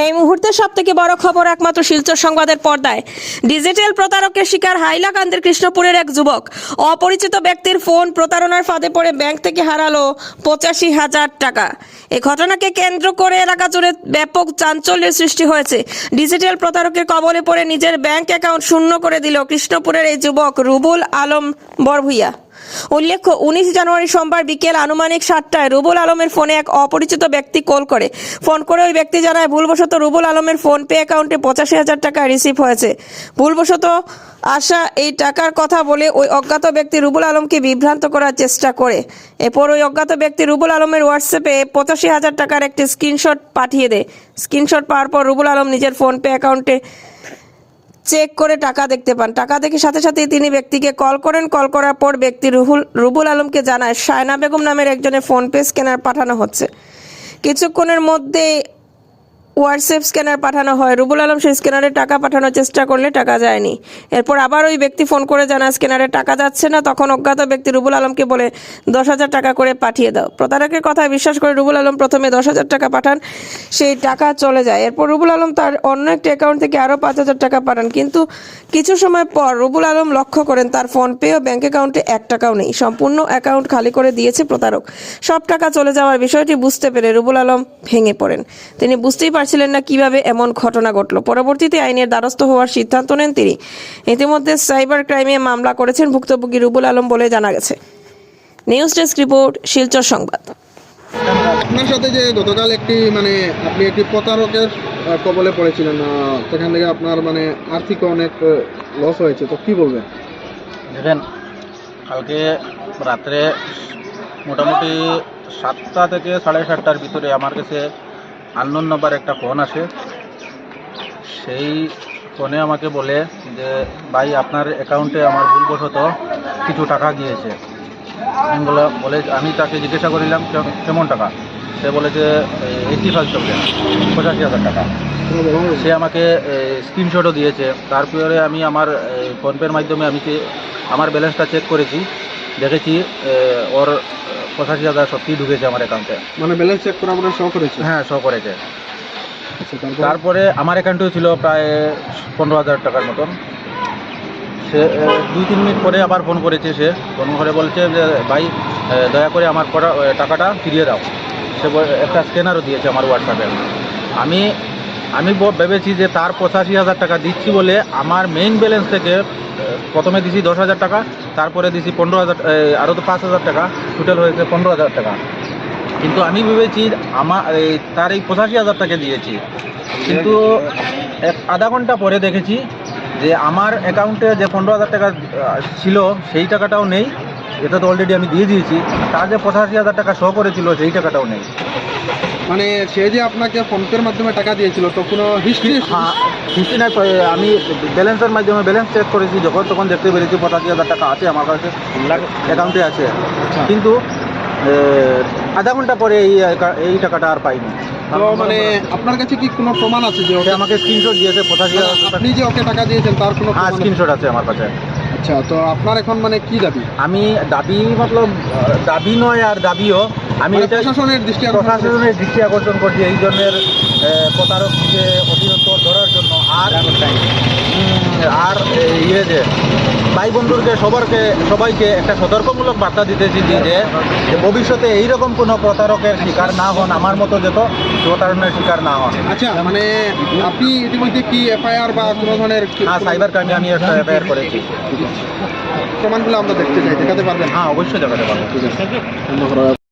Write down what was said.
এই মুহূর্তে সব থেকে বড় খবর একমাত্র শিলচর সংবাদের পর্দায়। ডিজিটাল প্রতারকের শিকার হাইলাকান্দের কৃষ্ণপুরের এক যুবক। অপরিচিত ব্যক্তির ফোন প্রতারণার ফাঁদে পড়ে ব্যাংক থেকে হারালো পঁচাশি হাজার টাকা। এই ঘটনাকে কেন্দ্র করে এলাকা জুড়ে ব্যাপক চাঞ্চল্যের সৃষ্টি হয়েছে। ডিজিটাল প্রতারকের কবলে পড়ে নিজের ব্যাংক অ্যাকাউন্ট শূন্য করে দিল কৃষ্ণপুরের এই যুবক রুবুল আলম বরভুইয়া। উল্লেখ্য, উনিশ জানুয়ারি সোমবার বিকেল আনুমানিক সাতটায় রুবুল আলমের ফোনে এক অপরিচিত ব্যক্তি কল করে। ফোন করে ওই ব্যক্তি জানায়, ভুলবশত রুবুল আলমের ফোন পে অ্যাকাউন্টে পঁচাশি হাজার টাকা রিসিভ হয়েছে। ভুলবশত আসা এই টাকার কথা বলে ওই অজ্ঞাত ব্যক্তি রুবুল আলমকে বিভ্রান্ত করার চেষ্টা করে। এরপর ওই অজ্ঞাত ব্যক্তি রুবুল আলমের হোয়াটসঅ্যাপে পঁচাশি হাজার টাকার একটি স্ক্রিনশট পাঠিয়ে দেয়। স্ক্রিনশট পাওয়ার পর রুবুল আলম নিজের ফোন পে অ্যাকাউন্টে চেক করে টাকা দেখতে পান। টাকা দেখে সাথে সাথে তিনি ব্যক্তিকে কল করেন। কল করার পর ব্যক্তি রুহুল, রুবুল আলমকে জানায়, সায়না বেগম নামের একজনের ফোন ফোনপে স্ক্যানার পাঠানো হচ্ছে। কিছুক্ষণের মধ্যে হোয়াটসঅ্যাপ স্ক্যানার পাঠানো হয়। রুবুল আলম সেই স্ক্যানারে টাকা পাঠানোর চেষ্টা করলে টাকা যায়নি। এরপর আবার ওই ব্যক্তি ফোন করে জানায় স্ক্যানারে টাকা যাচ্ছে না, তখন অজ্ঞাত ব্যক্তি রুবুল আলমকে বলে, দশ হাজার টাকা করে পাঠিয়ে দাও। প্রতারকের কথায় বিশ্বাস করে রুবুল আলম প্রথমে দশ হাজার টাকা পাঠান, সেই টাকা চলে যায়। এরপর রুবুল আলম তার অন্য একটি অ্যাকাউন্ট থেকে আরও পাঁচ হাজার টাকা পাঠান। কিন্তু কিছু সময় পর রুবুল আলম লক্ষ্য করেন, তার ফোনপে ও ব্যাঙ্ক অ্যাকাউন্টে এক টাকাও নেই। সম্পূর্ণ অ্যাকাউন্ট খালি করে দিয়েছে প্রতারক। সব টাকা চলে যাওয়ার বিষয়টি বুঝতে পেরে রুবুল আলম ভেঙে পড়েন। তিনি বুঝতেই পারছিলেন না কীভাবে এমন ঘটনা ঘটল। পরবর্তীতে আইনের দ্বারস্থ হওয়ার সিদ্ধান্ত নেন তিনি। ইতিমধ্যে সাইবার ক্রাইমে মামলা করেছেন ভুক্তভোগী রুবুল আলম বলে জানা গেছে। নিউজ ডেস্ক রিপোর্ট শিলচর সংবাদ। আপনার সাথে যে গতকাল একটি মানে আপনি একটি প্রতারকের কবলে পড়েছিলেন সেখান থেকে আপনার মানে আর্থিক অনেক লস হয়েছে তো কি বলবেন? দেখেন কালকে রাত্রে মোটামুটি সাতটা থেকে সাড়ে সাতটার ভিতরে আমার কাছে আননোন নাম্বার একটা ফোন আসে। সেই ফোনে আমাকে বলে যে, ভাই, আপনার অ্যাকাউন্টে আমার ভুলবশত কিছু টাকা গিয়েছে। আমি বলে বলে, আমি তাকে জিজ্ঞাসা করিলাম "কে- কেমন টাকা? সে বলে যে এইটি ফাইভ থাউজেন্ড পঁচাশি হাজার টাকা। সে আমাকে স্ক্রিনশটও দিয়েছে। তারপরে আমি আমার ফোনপের মাধ্যমে আমি আমার ব্যালেন্সটা চেক করেছি, দেখেছি ওর পঁচাশি হাজার সত্যিই ঢুকেছে আমার অ্যাকাউন্টে মানে ব্যালেন্স চেক করে আপনার শো করেছে হ্যাঁ শো করেছে। তারপরে? আমার অ্যাকাউন্টেও ছিল প্রায় পনেরো হাজার টাকার মতন। সে দুই তিন মিনিট পরে আবার ফোন করেছে সে। ফোন করে বলছে যে ভাই দয়া করে আমার করা- টাকাটা ফিরিয়ে দাও। সে একটা স্ক্যানারও দিয়েছে আমার হোয়াটসঅ্যাপে আমি আমি ভেবেছি যে তার পঁচাশি হাজার টাকা দিচ্ছি বলে আমার মেইন ব্যালেন্স থেকে প্রথমে দিছি দশ হাজার টাকা। তারপরে দিছি পনেরো হাজার আরও তো পাঁচ হাজার টাকা। টোটাল হয়েছে পনেরো হাজার টাকা। কিন্তু আমি ভেবেছি আমার তার এই পঁচাশি হাজার টাকা দিয়েছি। কিন্তু এক আধা ঘণ্টা পরে দেখেছি যে আমার অ্যাকাউন্টে যে পনেরো হাজার টাকা ছিল, সেই টাকাটাও নেই। এটা তো অলরেডি আমি দিয়ে দিয়েছি। তার যে পঁচাশি হাজার টাকা শো করেছিল, সেই টাকাটাও নেই। মানে সে যে আপনাকে ফোনপের মাধ্যমে টাকা দিয়েছিল তো কোনো হিস্ট্রি হ্যাঁ হিস্ট্রি পরে আমি ব্যালেন্সের মাধ্যমে ব্যালেন্স চেক করেছি যখন তখন দেখতে পেরেছি পঁচাশি হাজার টাকা আছে আমার কাছে অ্যাকাউন্টে আছে। কিন্তু আধা ঘণ্টা পরে এই এই টাকাটা আর পাইনি। তো মানে আপনার কাছে কি কোনো প্রমাণ আছে যে ওকে আমাকে স্ক্রিনশট দিয়েছে পঁচাশি হাজার টাকা আপনি যে ওকে টাকা দিয়েছেন তার কোনো হ্যাঁ? স্ক্রিনশট আছে আমার কাছে। আচ্ছা তো আপনার এখন মানে কি দাবি? আমি দাবি মতলব দাবি নয় আর দাবিও। আমি মানে এটা প্রশাসনের দৃষ্টি প্রশাসনের দৃষ্টি আকর্ষণ করছি এই ধরনের প্রতারককে অতিরিক্ত ধরার জন্য আর আর ইয়ে যে ভাই বন্ধুরকে সবারকে সবাইকে একটা সতর্কমূলক বার্তা দিতেছি যে যে ভবিষ্যতে এইরকম কোনো প্রতারকের শিকার না হন আমার মতো যত প্রতারণের শিকার না হন। আচ্ছা মানে আপনি ইতিমধ্যে কি এফআইআর বা কোনো ধরনের হ্যাঁ সাইবার ক্রাইমে আমি একটা এফআইআর করেছি। প্রমাণগুলো আমরা দেখতে চাই দেখাতে পারবেন? হ্যাঁ অবশ্যই দেখাতে পারব ঠিক আছে।